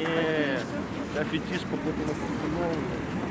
Е, Та фетиш попутно постановлений.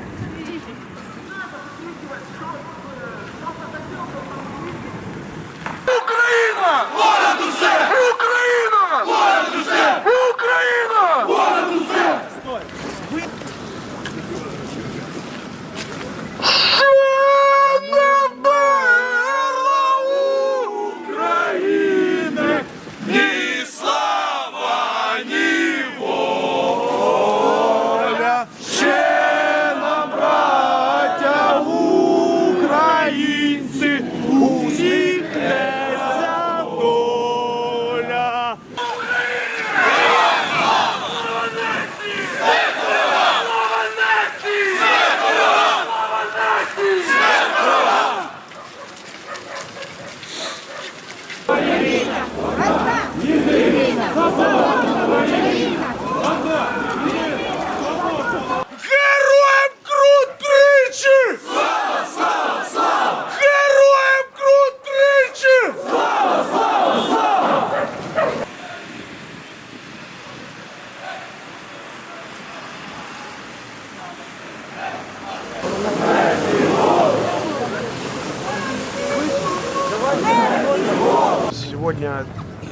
Сегодня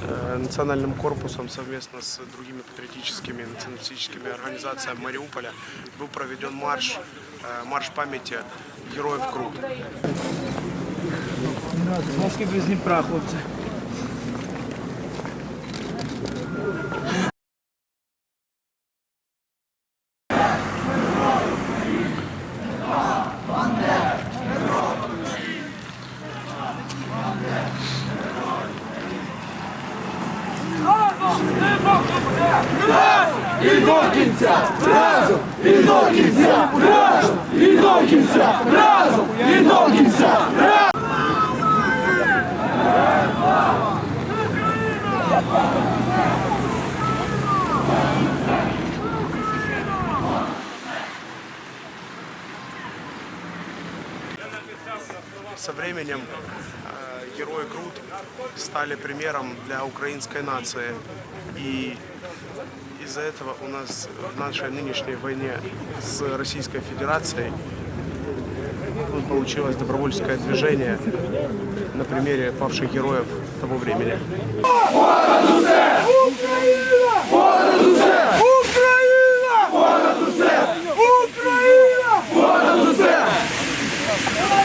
э, национальным корпусом совместно с другими патриотическими националистическими организациями Мариуполя был проведен марш, э, марш памяти героев Крут. Москві без Дніпра, хлопці. І до кінця! Разом! І до кінця! Разом! І до кінця! Разом! І до кінця! Разом! Со временем э, герои Крут стали примером для украинской нации. И из-за этого у нас в нашей нынешней войне с Российской Федерацией ну, получилось добровольческое движение на примере павших героев того времени. Понад